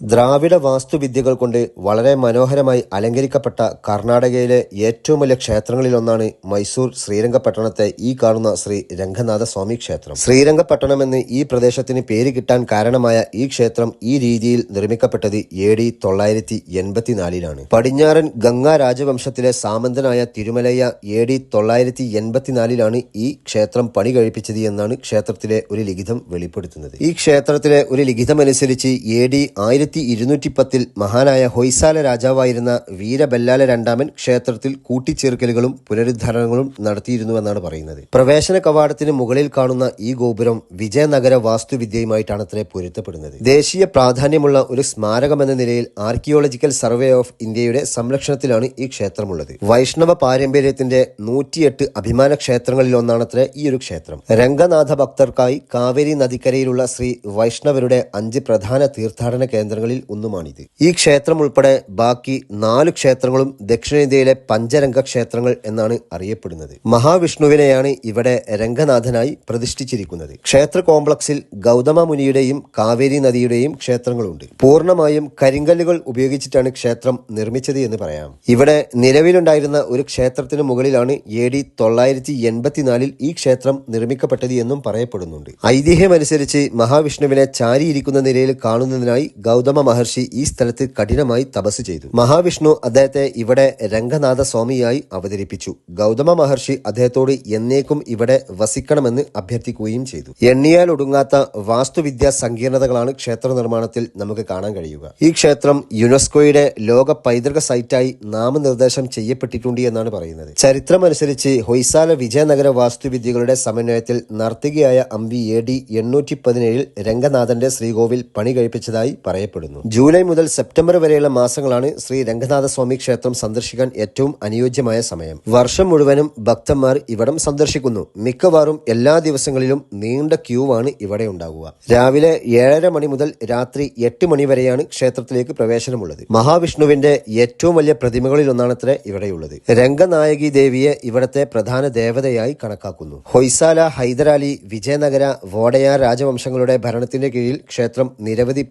ദ്രാവിഡ വാസ്തുവിദ്യകൾ കൊണ്ട് വളരെ മനോഹരമായി അലങ്കരിക്കപ്പെട്ട കർണാടകയിലെ ഏറ്റവും വലിയ ക്ഷേത്രങ്ങളിലൊന്നാണ് മൈസൂർ ശ്രീരംഗപട്ടണത്തെ ഈ കാണുന്ന ശ്രീ രംഗനാഥ സ്വാമി ക്ഷേത്രം. ശ്രീരംഗപട്ടണം എന്ന് ഈ പ്രദേശത്തിന് പേര് കിട്ടാൻ കാരണമായ ഈ ക്ഷേത്രം ഈ രീതിയിൽ നിർമ്മിക്കപ്പെട്ടത് എ ഡി തൊള്ളായിരത്തി എൺപത്തിനാലിലാണ് പടിഞ്ഞാറൻ ഗംഗാ രാജവംശത്തിലെ സാമന്തനായ തിരുമലയ്യ എ ഡി തൊള്ളായിരത്തി എൺപത്തിനാലിലാണ് ഈ ക്ഷേത്രം പണി കഴിപ്പിച്ചത് എന്നാണ് ക്ഷേത്രത്തിലെ ഒരു ലിഖിതം വെളിപ്പെടുത്തുന്നത്. ഈ ക്ഷേത്രത്തിലെ ഒരു ലിഖിതമനുസരിച്ച് എ ഡി ആയിരത്തി ഇരുന്നൂറ്റി പത്തിൽ മഹാനായ ഹൊയ്സാല രാജാവായിരുന്ന വീരബല്ലാല രണ്ടാമൻ ക്ഷേത്രത്തിൽ കൂട്ടിച്ചേർക്കലുകളും പുനരുദ്ധാരണങ്ങളും നടത്തിയിരുന്നുവെന്നാണ് പറയുന്നത്. പ്രവേശന കവാടത്തിന് മുകളിൽ കാണുന്ന ഈ ഗോപുരം വിജയനഗര വാസ്തുവിദ്യയുമായിട്ടാണ് അത്ര പൊരുത്തപ്പെടുന്നത്. ദേശീയ പ്രാധാന്യമുള്ള ഒരു സ്മാരകമെന്ന നിലയിൽ ആർക്കിയോളജിക്കൽ സർവേ ഓഫ് ഇന്ത്യയുടെ സംരക്ഷണത്തിലാണ് ഈ ക്ഷേത്രമുള്ളത്. വൈഷ്ണവ പാരമ്പര്യത്തിന്റെ നൂറ്റിയെട്ട് അഭിമാന ക്ഷേത്രങ്ങളിൽ ഒന്നാണത്ര ഈ ഒരു ക്ഷേത്രം. രംഗനാഥ ഭക്തർക്കായി കാവേരി നദിക്കരയിലുള്ള ശ്രീ വൈഷ്ണവരുടെ അഞ്ച് പ്രധാന തീർത്ഥാടന കേന്ദ്രങ്ങളിൽ ഒന്നുമാണിത്. ഈ ക്ഷേത്രം ഉൾപ്പെടെ ബാക്കി നാല് ക്ഷേത്രങ്ങളും ദക്ഷിണേന്ത്യയിലെ പഞ്ചരംഗ ക്ഷേത്രങ്ങൾ എന്നാണ് അറിയപ്പെടുന്നത്. മഹാവിഷ്ണുവിനെയാണ് ഇവിടെ രംഗനാഥനായി പ്രതിഷ്ഠിച്ചിരിക്കുന്നത്. ക്ഷേത്ര കോംപ്ലക്സിൽ ഗൗതമ മുനിയുടെയും കാവേരി നദിയുടെയും ക്ഷേത്രങ്ങളുണ്ട്. പൂർണമായും കരിങ്കല്ലുകൾ ഉപയോഗിച്ചിട്ടാണ് ക്ഷേത്രം നിർമ്മിച്ചത് എന്ന് പറയാം. ഇവിടെ നിലവിലുണ്ടായിരുന്ന ഒരു ക്ഷേത്രത്തിന് മുകളിലാണ് എ ഡി തൊള്ളായിരത്തി എൺപത്തിനാലിൽ ഈ ക്ഷേത്രം നിർമ്മിക്കപ്പെട്ടത് എന്നും പറയപ്പെടുന്നുണ്ട്. ഐതിഹ്യമനുസരിച്ച് മഹാവിഷ്ണുവിനെ ചാരിയിരിക്കുന്ന നിലയിൽ കാണുന്നതിനായി ഗൗതമ മഹർഷി ഈ സ്ഥലത്ത് കഠിനമായി തപസ് ചെയ്തു. മഹാവിഷ്ണു അദ്ദേഹത്തെ ഇവിടെ രംഗനാഥ സ്വാമിയായി അവതരിപ്പിച്ചു. ഗൗതമ മഹർഷി അദ്ദേഹത്തോട് എന്നേക്കും ഇവിടെ വസിക്കണമെന്ന് അഭ്യർത്ഥിക്കുകയും ചെയ്തു. എണ്ണിയാൽ ഒടുങ്ങാത്ത വാസ്തുവിദ്യാ സങ്കീർണതകളാണ് ക്ഷേത്ര നിർമ്മാണത്തിൽ നമുക്ക് കാണാൻ കഴിയുക. ഈ ക്ഷേത്രം യുനെസ്കോയുടെ ലോക പൈതൃക സൈറ്റായി നാമനിർദ്ദേശം ചെയ്യപ്പെട്ടിട്ടുണ്ട് എന്നാണ് പറയുന്നത്. ചരിത്രമനുസരിച്ച് ഹൊയ്സാല വിജയനഗര വാസ്തുവിദ്യകളുടെ സമന്വയത്തിൽ നർത്തകിയായ അമ്പി എ ഡി എണ്ണൂറ്റി പതിനേഴിൽ രംഗനാഥന്റെ ശ്രീകോവിൽ പണി കഴിപ്പിച്ചതായി പറയപ്പെടുന്നു. ജൂലൈ മുതൽ സെപ്റ്റംബർ വരെയുള്ള മാസങ്ങളാണ് ശ്രീ രംഗനാഥ സ്വാമി ക്ഷേത്രം സന്ദർശിക്കാൻ ഏറ്റവും അനുയോജ്യമായ സമയം. വർഷം മുഴുവനും ഭക്തന്മാർ ഇവിടം സന്ദർശിക്കുന്നു. മിക്കവാറും എല്ലാ ദിവസങ്ങളിലും നീണ്ട ക്യൂ ആണ് ഇവിടെ ഉണ്ടാകുക രാവിലെ ഏഴര മണി മുതൽ രാത്രി എട്ട് മണി വരെയാണ് ക്ഷേത്രത്തിലേക്ക് പ്രവേശനമുള്ളത്. മഹാവിഷ്ണുവിന്റെ ഏറ്റവും വലിയ പ്രതിമകളിൽ ഒന്നാണത്ര ഇവിടെയുള്ളത്. രംഗനായകി ദേവിയെ ഇവിടത്തെ പ്രധാന ദേവതയായി കണക്കാക്കുന്നു. ഹൊയ്സാല ഹൈദരാലി വിജയനഗര വോഡയാർ രാജവംശങ്ങളുടെ ഭരണത്തിന്റെ കീഴിൽ ക്ഷേത്രം നിരവധി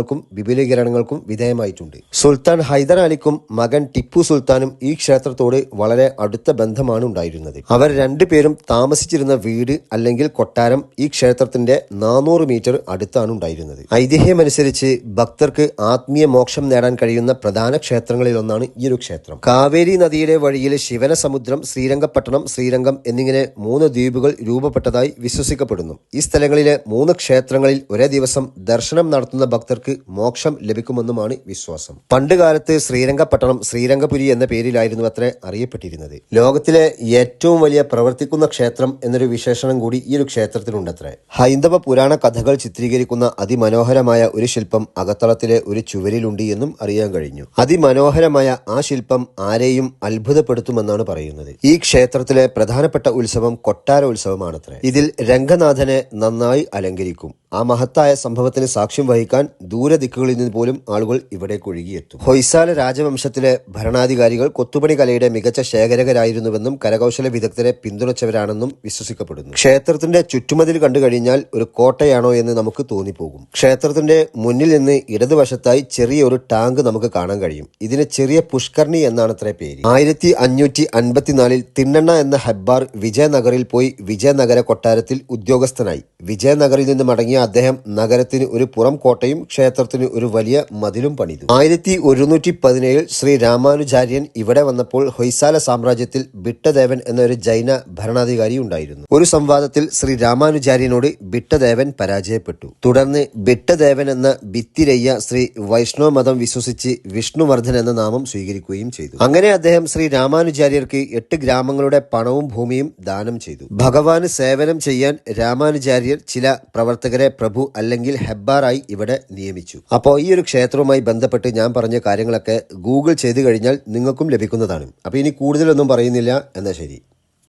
പുനരുദ്ധരണങ്ങൾക്കും വിപുലീകരണങ്ങൾക്കും വിധേയമായിട്ടുണ്ട്. സുൽത്താൻ ഹൈദർ അലിക്കും മകൻ ടിപ്പു സുൽത്താനും ഈ ക്ഷേത്രത്തോട് വളരെ അടുത്ത ബന്ധമാണ് ഉണ്ടായിരുന്നത്. അവർ രണ്ടുപേരും താമസിച്ചിരുന്ന വീട് അല്ലെങ്കിൽ കൊട്ടാരം ഈ ക്ഷേത്രത്തിന്റെ നാനൂറ് മീറ്റർ അടുത്താണ് ഉണ്ടായിരുന്നത്. ഐതിഹ്യമനുസരിച്ച് ഭക്തർക്ക് ആത്മീയ മോക്ഷം നേടാൻ കഴിയുന്ന പ്രധാന ക്ഷേത്രങ്ങളിൽ ഒന്നാണ് ഈ ഒരു ക്ഷേത്രം. കാവേരി നദിയുടെ വഴിയിൽ ശിവനസമുദ്രം ശ്രീരംഗപട്ടണം ശ്രീരംഗം എന്നിങ്ങനെ മൂന്ന് ദ്വീപുകൾ രൂപപ്പെട്ടതായി വിശ്വസിക്കപ്പെടുന്നു. ഈ സ്ഥലങ്ങളിലെ മൂന്ന് ക്ഷേത്രങ്ങളിൽ ഒരേ ദിവസം ദർശനം നടത്തുന്ന ഭക്തർക്ക് മോക്ഷം ലഭിക്കുമെന്നുമാണ് വിശ്വാസം. പണ്ടുകാലത്ത് ശ്രീരംഗപട്ടണം ശ്രീരംഗപുരി എന്ന പേരിലായിരുന്നു അത്ര അറിയപ്പെട്ടിരുന്നത്. ലോകത്തിലെ ഏറ്റവും വലിയ പ്രവർത്തിക്കുന്ന ക്ഷേത്രം എന്നൊരു വിശേഷണം കൂടി ഈ ഒരു ക്ഷേത്രത്തിലുണ്ടത്രേ. ഹൈന്ദവ പുരാണ കഥകൾ ചിത്രീകരിക്കുന്ന അതിമനോഹരമായ ഒരു ശില്പം അകത്തളത്തിലെ ഒരു ചുവരിലുണ്ട് എന്നും അറിയാൻ കഴിഞ്ഞു. അതിമനോഹരമായ ആ ശില്പം ആരെയും അത്ഭുതപ്പെടുത്തുമെന്നാണ് പറയുന്നത്. ഈ ക്ഷേത്രത്തിലെ പ്രധാനപ്പെട്ട ഉത്സവം കൊട്ടാര ഉത്സവമാണത്രേ. ഇതിൽ രംഗനാഥനെ നന്നായി അലങ്കരിക്കും. ആ മഹത്തായ സംഭവത്തിന് സാക്ഷ്യം വഹിക്കാൻ ദൂരദിക്കുകളിൽ നിന്ന് പോലും ആളുകൾ ഇവിടേക്ക് ഒഴുകിയെത്തും ഹൊയ്സാല രാജവംശത്തിലെ ഭരണാധികാരികൾ കൊത്തുപണി കലയുടെ മികച്ച ശേഖരകരായിരുന്നുവെന്നും കരകൗശല വിദഗ്ധരെ പിന്തുണച്ചവരാണെന്നും വിശ്വസിക്കപ്പെടുന്നു. ക്ഷേത്രത്തിന്റെ ചുറ്റുമതിൽ കണ്ടു കഴിഞ്ഞാൽ ഒരു കോട്ടയാണോ എന്ന് നമുക്ക് തോന്നിപ്പോകും. ക്ഷേത്രത്തിന്റെ മുന്നിൽ നിന്ന് ഇടതുവശത്തായി ചെറിയ ഒരു ടാങ്ക് നമുക്ക് കാണാൻ കഴിയും. ഇതിന് ചെറിയ പുഷ്കർണി എന്നാണ് അത്ര പേര്. ആയിരത്തി അഞ്ഞൂറ്റി അൻപത്തിനാലിൽ തിണ്ണണ്ണ എന്ന ഹബ്ബാർ വിജയനഗറിൽ പോയി വിജയനഗര കൊട്ടാരത്തിൽ ഉദ്യോഗസ്ഥനായി. വിജയനഗറിൽ നിന്ന് മടങ്ങിയ അദ്ദേഹം നഗരത്തിന് ഒരു പുറം കോട്ടയും ക്ഷേത്രത്തിന് ഒരു വലിയ മതിലും പണിതു. ആയിരത്തി ഒരുന്നൂറ്റി പതിനേഴിൽ ശ്രീ രാമാനുചാര്യൻ ഇവിടെ വന്നപ്പോൾ ഹൊയ്സാല സാമ്രാജ്യത്തിൽ ബിട്ടദേവൻ എന്ന ഒരു ജൈന ഭരണാധികാരി ഉണ്ടായിരുന്നു. ഒരു സംവാദത്തിൽ ശ്രീ രാമാനുചാര്യനോട് ബിട്ടദേവൻ പരാജയപ്പെട്ടു. തുടർന്ന് ബിട്ടദേവൻ എന്ന ഭിത്തിരയ്യ ശ്രീ വൈഷ്ണവ മതം വിശ്വസിച്ച് വിഷ്ണുവർദ്ധൻ എന്ന നാമം സ്വീകരിക്കുകയും ചെയ്തു. അങ്ങനെ അദ്ദേഹം ശ്രീ രാമാനുചാര്യർക്ക് എട്ട് ഗ്രാമങ്ങളുടെ പണവും ഭൂമിയും ദാനം ചെയ്തു. ഭഗവാന് സേവനം ചെയ്യാൻ രാമാനുചാര്യർ ചില പ്രവർത്തകരെ പ്രഭു അല്ലെങ്കിൽ ഹെബ്ബാറായി ഇവിടെ നിയമിച്ചു. അപ്പോൾ ഈ ഒരു ക്ഷേത്രവുമായി ബന്ധപ്പെട്ട് ഞാൻ പറഞ്ഞ കാര്യങ്ങളൊക്കെ ഗൂഗിൾ ചെയ്ത് കഴിഞ്ഞാൽ നിങ്ങൾക്കും ലഭിക്കുന്നതാണ്. അപ്പോൾ ഇനി കൂടുതലൊന്നും പറയുന്നില്ല എന്നാൽ ശരി.